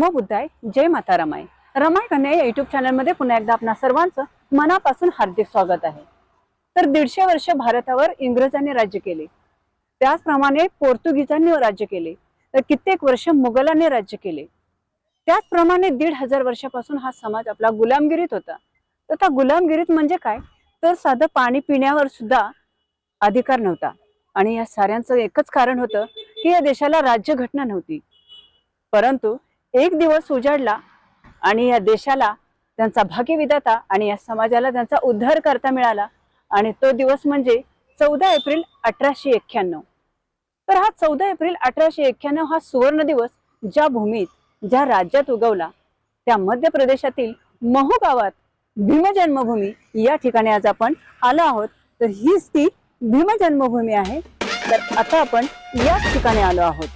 नमो बुद्धाय. जय माता रमाय रमाय कन्या या युट्यूब चॅनलमध्ये पुन्हा एकदा आपणा सर्वांचं मनापासून हार्दिक स्वागत आहे. तर दीडशे वर्ष भारतावर इंग्रजांनी राज्य केले. त्याचप्रमाणे पोर्तुगीजांनी राज्य केले. तर कित्येक वर्ष मुघलांनी राज्य केले. त्याचप्रमाणे दीड हजार वर्षापासून हा समाज आपला गुलामगिरीत होता. तर त्या गुलामगिरीत म्हणजे काय? तर साधं पाणी पिण्यावर सुद्धा अधिकार नव्हता. आणि या साऱ्यांचं एकच कारण होतं की या देशाला राज्यघटना नव्हती. परंतु एक दिवस उजाडला आणि या देशाला त्यांचा भाग्यविदाता आणि या समाजाला त्यांचा उद्धार करता मिळाला. आणि तो दिवस म्हणजे चौदा एप्रिल अठराशे एक्क्याण्णव. तर हा चौदा एप्रिल अठराशे एक्क्याण्णव हा सुवर्ण दिवस ज्या भूमीत ज्या राज्यात उगवला त्या मध्य प्रदेशातील महू गावात भीमजन्मभूमी या ठिकाणी आज आपण आलो आहोत. तर हीच ती भीमजन्मभूमी आहे. तर आता आपण याच ठिकाणी आलो आहोत.